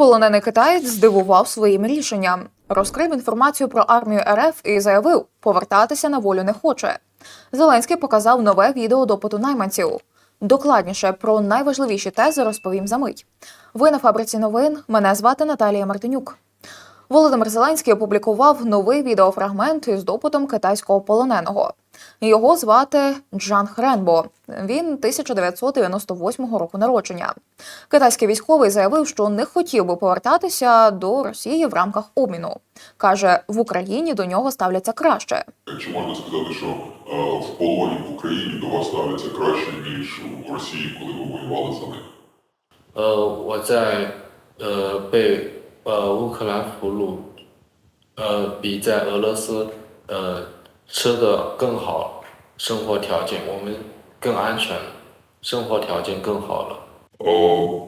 Полонений китаєць здивував своїм рішенням. Розкрив інформацію про армію РФ і заявив, повертатися на волю не хоче. Зеленський показав нове відео допиту найманців. Докладніше про найважливіші тези розповім за мить. Ви на фабриці новин. Мене звати Наталія Мартинюк. Володимир Зеленський опублікував новий відеофрагмент із допитом китайського полоненого. Його звати Джан Хренбо. Він 1998 року народження. Китайський військовий заявив, що не хотів би повертатися до Росії в рамках обміну. каже в Україні до нього ставляться краще. Чи можна сказати, що е, в полоні в Україні до вас ставляться краще ніж в Росії, коли ви воювали за них? Е, Оце 呃被呃乌克兰俘虏，呃比在俄罗斯呃吃的更好，生活条件我们更安全，生活条件更好了。 Е,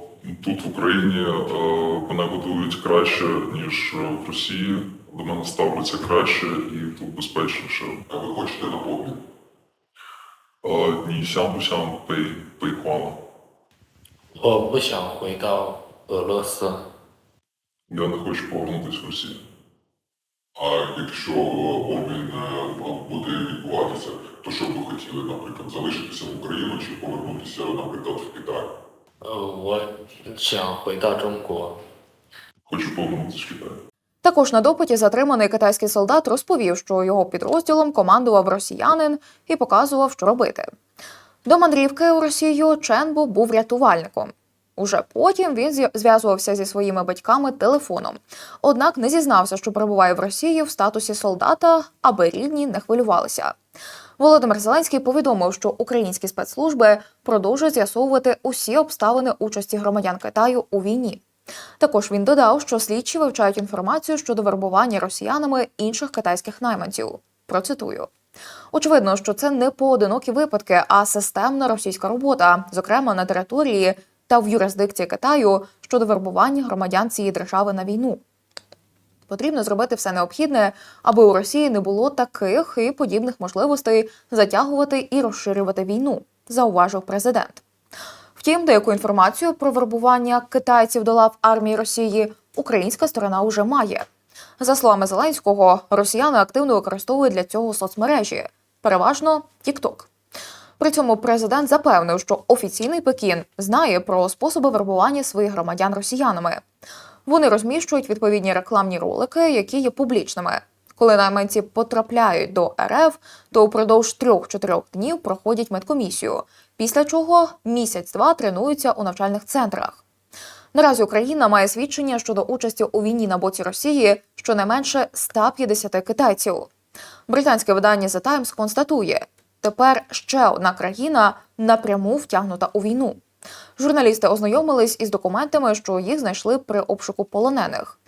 Тут в Україні е, мене годують краще, ніж в Росії. До мене ставляться краще і тут безпечніше. А ви хочете на обмін? Е, Ні, сям сям пей пей хуана. 我不想回到俄罗斯， я не хочу повернутися в Росію. А якщо е, обмін е, буде відбуватися, то що б ви хотіли, наприклад, залишитися в Україну чи повернутися, наприклад, в Китай? Хочу повернутися в Китай. Також на допиті затриманий китайський солдат розповів, що його підрозділом командував росіянин і показував, що робити. До мандрівки у Росію Ченбу був рятувальником. Уже потім він зв'язувався зі своїми батьками телефоном. Однак не зізнався, що перебуває в Росії в статусі солдата, аби рідні не хвилювалися. Володимир Зеленський повідомив, що українські спецслужби продовжують з'ясовувати усі обставини участі громадян Китаю у війні. Також він додав, що слідчі вивчають інформацію щодо вербування росіянами інших китайських найманців. Процитую. Очевидно, що це не поодинокі випадки, а системна російська робота, зокрема на території та в юрисдикції Китаю щодо вербування громадян цієї держави на війну. Потрібно зробити все необхідне, аби у Росії не було таких і подібних можливостей затягувати і розширювати війну, зауважив президент. Втім, деяку інформацію про вербування китайців до лав армії Росії українська сторона уже має. За словами Зеленського, росіяни активно використовують для цього соцмережі, переважно TikTok. При цьому президент запевнив, що офіційний Пекін знає про способи вербування своїх громадян росіянами. Вони розміщують відповідні рекламні ролики, які є публічними. Коли найманці потрапляють до РФ, то упродовж 3-4 днів проходять медкомісію, після чого місяць-два тренуються у навчальних центрах. Наразі Україна має свідчення щодо участі у війні на боці Росії щонайменше 150 китайців. Британське видання The Times констатує, тепер ще одна країна напряму втягнута у війну. Журналісти ознайомились із документами, що їх знайшли при обшуку полонених.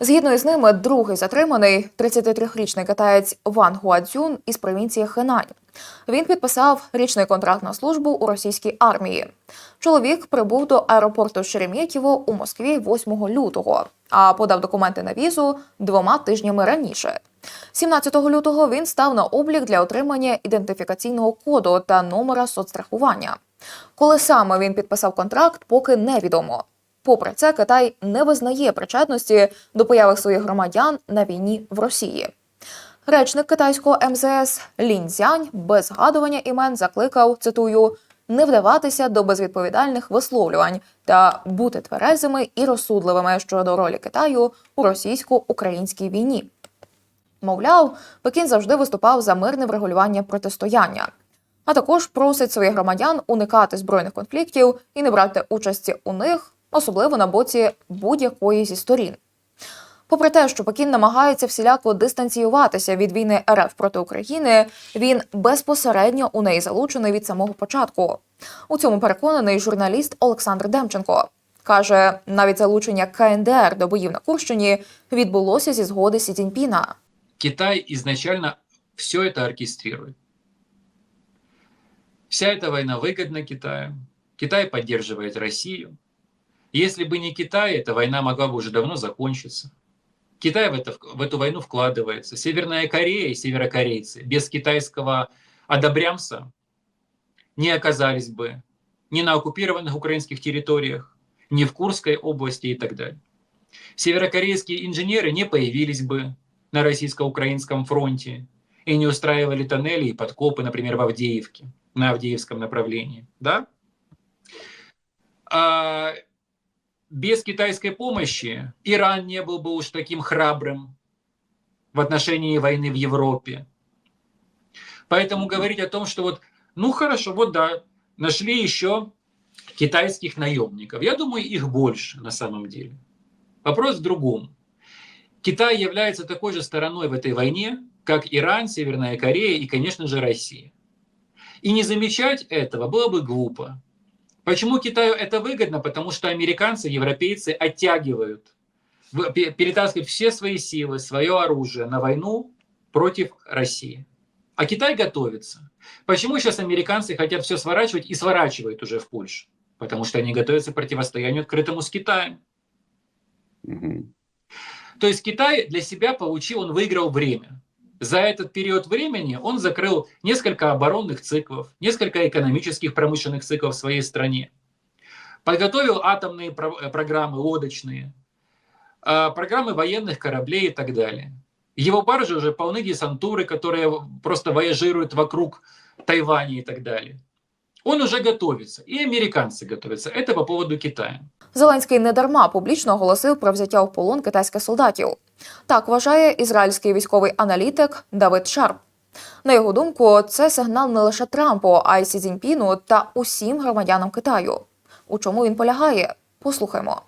Згідно із ними, другий затриманий 33-річний китаєць Ван Гуадзюн із провінції Хенань. Він підписав річний контракт на службу у російській армії. Чоловік прибув до аеропорту Шереметьєво у Москві 8 лютого, а подав документи на візу двома тижнями раніше. 17 лютого він став на облік для отримання ідентифікаційного коду та номера соцстрахування. Коли саме він підписав контракт, поки невідомо. Попри це, Китай не визнає причетності до появи своїх громадян на війні в Росії. Речник китайського МЗС Лінь Цзянь без згадування імен закликав цитую не вдаватися до безвідповідальних висловлювань та бути тверезими і розсудливими щодо ролі Китаю у російсько-українській війні. Мовляв, Пекін завжди виступав за мирне врегулювання протистояння, а також просить своїх громадян уникати збройних конфліктів і не брати участі у них, особливо на боці будь-якої зі сторін. Попри те, що Пекін намагається всіляко дистанціюватися від війни РФ проти України, він безпосередньо у неї залучений від самого початку. У цьому переконаний журналіст Олександр Демченко. Каже, навіть залучення КНДР до боїв на Курщині відбулося зі згоди Сі Цзіньпіна. Китай изначально все это оркестрирует. Вся эта война выгодна Китаю. Китай поддерживает Россию. Если бы не Китай, эта война могла бы уже давно закончиться. Китай в, это, в эту войну вкладывается. Северная Корея и северокорейцы без китайского одобрямса не оказались бы ни на оккупированных украинских территориях, ни в Курской области и так далее. северокорейские инженеры не появились бы на российско-украинском фронте и не устраивали тоннели и подкопы, например, в Авдеевке, на Авдеевском направлении. Да? А без китайской помощи Иран не был бы уж таким храбрым в отношении войны в Европе. Поэтому говорить о том, что вот, ну хорошо, вот да, нашли еще китайских наемников. Я думаю, их больше на самом деле. Вопрос в другом. Китай является такой же стороной в этой войне, как Иран, Северная Корея и, конечно же, Россия. И не замечать этого было бы глупо. Почему Китаю это выгодно? Потому что американцы, европейцы оттягивают, перетаскивают все свои силы, свое оружие на войну против России. А Китай готовится. Почему сейчас американцы хотят все сворачивать и сворачивают уже в Польшу? Потому что они готовятся к противостоянию открытому с Китаем. Мгм. То есть Китай для себя получил, он выиграл время. За этот период времени он закрыл несколько оборонных циклов, несколько экономических промышленных циклов в своей стране. Подготовил атомные про- э, программы, лодочные, а, программы военных кораблей и так далее. Его баржи уже полны десантуры, которые просто вояжируют вокруг Тайваня и так далее. Он уже готовится, и американцы готовятся. Это по поводу Китая. Зеленський недарма публічно оголосив про взяття в полон китайських солдатів. Так вважає ізраїльський військовий аналітик Давид Шарп. На його думку, це сигнал не лише Трампу, а й Сі Цзіньпіну та усім громадянам Китаю. У чому він полягає? Послухаймо.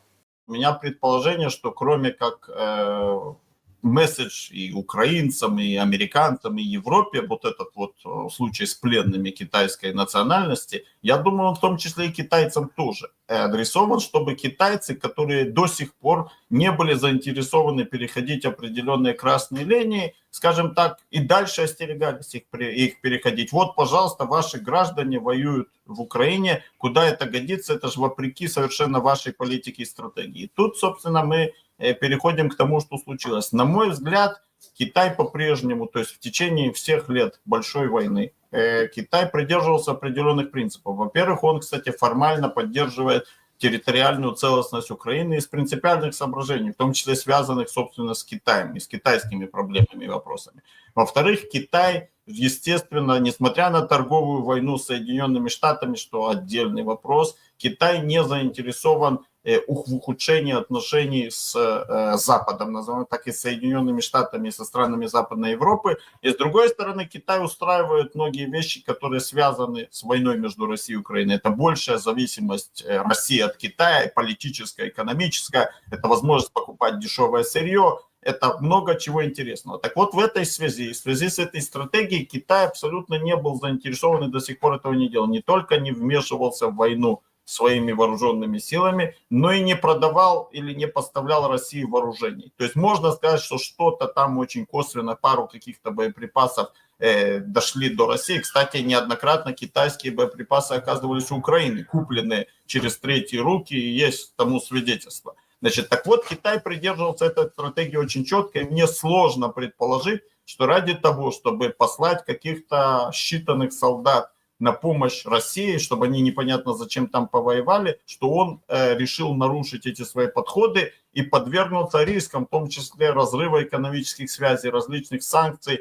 У меня предположение, что кроме как э, месседж и украинцам, и американцам, и Европе, вот этот вот э, случай с пленными китайской национальности, я думаю, он в том числе и китайцам тоже э, адресован, чтобы китайцы, которые до сих пор не были заинтересованы переходить определенные красные линии, скажем так, и дальше остерегались их, их переходить. Вот, пожалуйста, ваши граждане воюют в Украине, куда это годится, это же вопреки совершенно вашей политике и стратегии. Тут, собственно, мы переходим к тому, что случилось. На мой взгляд, Китай по-прежнему, то есть в течение всех лет большой войны, э, Китай придерживался определенных принципов. Во-первых, он, кстати, формально поддерживает территориальную целостность Украины из принципиальных соображений, в том числе связанных, собственно, с Китаем и с китайскими проблемами и вопросами. Во-вторых, Китай, естественно, несмотря на торговую войну с Соединенными Штатами, что отдельный вопрос, Китай не заинтересован э, ух- в ухудшении отношений с э, Западом, назовем так, и Соединенными Штатами, и со странами Западной Европы. И с другой стороны, Китай устраивает многие вещи, которые связаны с войной между Россией и Украиной. Это большая зависимость э, России от Китая, политическая, экономическая. Это возможность покупать дешевое сырье. Это много чего интересного. Так вот, в этой связи, в связи с этой стратегией, Китай абсолютно не был заинтересован и до сих пор этого не делал. Не только не вмешивался в войну своими вооруженными силами, но и не продавал или не поставлял России вооружений. То есть можно сказать, что что-то там очень косвенно, пару каких-то боеприпасов э, дошли до России. Кстати, неоднократно китайские боеприпасы оказывались у Украины, купленные через третьи руки, и есть тому свидетельство. Значит, так вот, Китай придерживался этой стратегии очень четко, и мне сложно предположить, что ради того, чтобы послать каких-то считанных солдат на помощь России, чтобы они непонятно зачем там повоевали, что он э, решил нарушить эти свои подходы и подвергнуться рискам, в том числе разрыва экономических связей, различных санкций,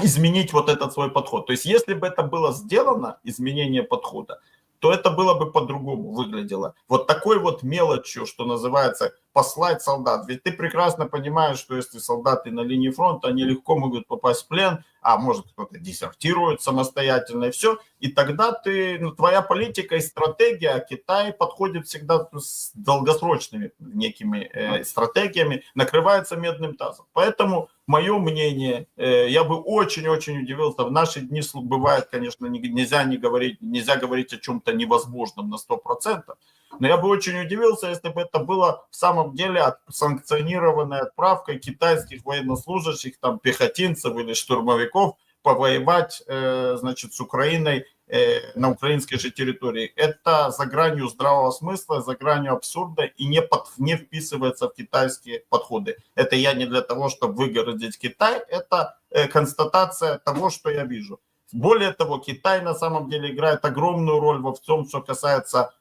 изменить вот этот свой подход. То есть если бы это было сделано, изменение подхода, то это было бы по-другому выглядело. Вот такой вот мелочью, что называется, послать солдат. Ведь ты прекрасно понимаешь, что если солдаты на линии фронта, они легко могут попасть в плен, а может кто-то десертирует самостоятельно и все. И тогда ты, ну, твоя политика и стратегия, Китай подходит всегда с долгосрочными некими э, стратегиями, накрывается медным тазом. Поэтому мое мнение, э, я бы очень-очень удивился. В наши дни бывает, конечно, не- нельзя не говорить, нельзя говорить о чем-то невозможном на 100%. Но я бы очень удивился, если бы это было в самом деле от- санкционированной отправкой китайских военнослужащих, там, пехотинцев или штурмовиков повоевать, э, значит, с Украиной э, на украинской же территории. Это за гранью здравого смысла, за гранью абсурда и не, под, не вписывается в китайские подходы. Это я не для того, чтобы выгородить Китай, это э, констатация того, что я вижу. Более того, Китай на самом деле играет огромную роль во всем, что касается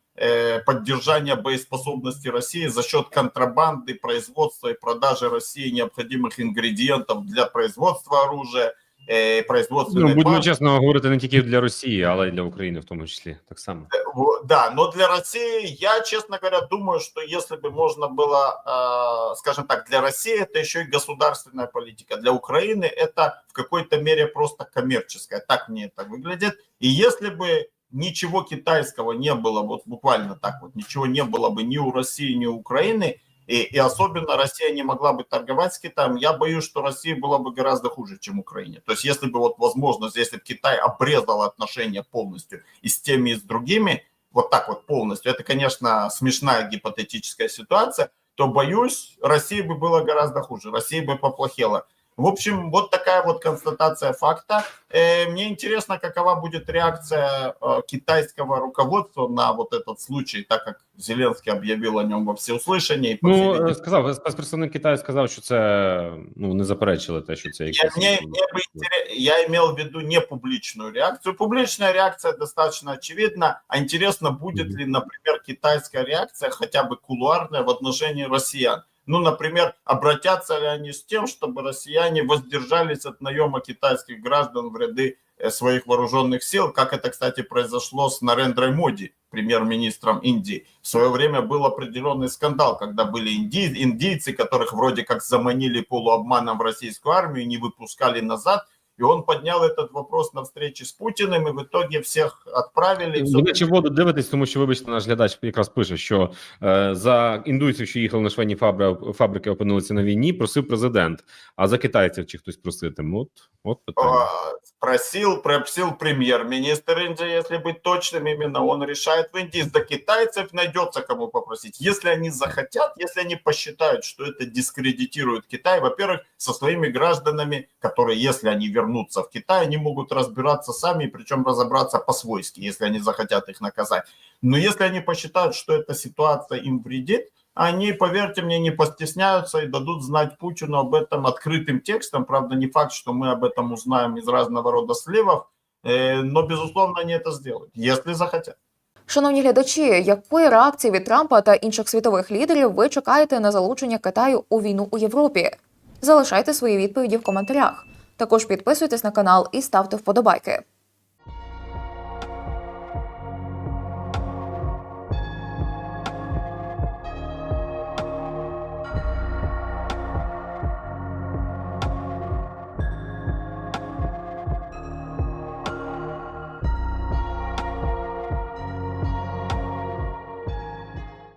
поддержания боеспособности России за счет контрабанды, производства и продажи России необходимых ингредиентов для производства оружия, э, производственной Ну, будемо базы. чесно говорити не тільки для Росії, але й для України в тому числі. Так само. Во- Да, но для России, я, честно говоря, думаю, что если бы можно было, э, скажем так, для России это еще и государственная политика, для Украины это в какой-то мере просто коммерческая, так мне это выглядит. И если бы ничего китайского не было, вот буквально так вот, ничего не было бы ни у России, ни у Украины, и, и особенно Россия не могла бы торговать с Китаем, я боюсь, что России было бы гораздо хуже, чем Украине. То есть если бы вот возможность, если бы Китай обрезал отношения полностью и с теми, и с другими, вот так вот полностью, это, конечно, смешная гипотетическая ситуация, то, боюсь, России бы было гораздо хуже, России бы поплохело. В общем, вот такая вот констатация факта. Э, Мне интересно, какова будет реакция э, китайского руководства на вот этот случай, так как Зеленский объявил о нем во всеуслышание. и по всей Ну видимости, е, сказав спецпредставник Китаю сказав, що це ну не заперечили те, що це Я, якось мне, мне бы интерес- я имел в виду не публичную реакцию. Публичная реакция достаточно очевидна. А интересно, будет Мгм. ли, например, китайская реакция, хотя бы кулуарная, в отношении россиян? Ну, например, обратятся ли они с тем, чтобы россияне воздержались от наема китайских граждан в ряды э, своих вооруженных сил, как это, кстати, произошло с Нарендрой Моди, премьер-министром Индии. В свое время был определенный скандал, когда были инди- индийцы, которых вроде как заманили полуобманом в российскую армию, не выпускали назад, и он поднял этот вопрос на встрече с Путиным, и в итоге всех отправили. и всё Ви наче воду дивитесь, тому що, вибачте, наш глядач якраз пише, що е, за індуйців, що їхали на швейні фабри, фабрики, опинилися на війні, просив президент. А за китайців чи хтось проситиме? От, от питання. А, Просил, просил премьер-министр Индии, если быть точным, именно он решает в Индии. До китайцев найдется кому попросить. Если они захотят, если они посчитают, что это дискредитирует Китай, во-первых, со своими гражданами, которые, если они вернутся в Китай, они могут разбираться сами, причем разобраться по-свойски, если они захотят их наказать. Но если они посчитают, что эта ситуация им вредит, они, поверьте мне, не постесняются и дадут знать Путину об этом открытым текстом. Правда, не факт, что мы об этом узнаем из разного рода сливов, э, но, безусловно, они это сделают, если захотят. Шановні глядачі, якої реакції від Трампа та інших світових лідерів ви чекаєте на залучення Китаю у війну у Європі? Залишайте свої відповіді в коментарях. Також підписуйтесь на канал і ставте вподобайки.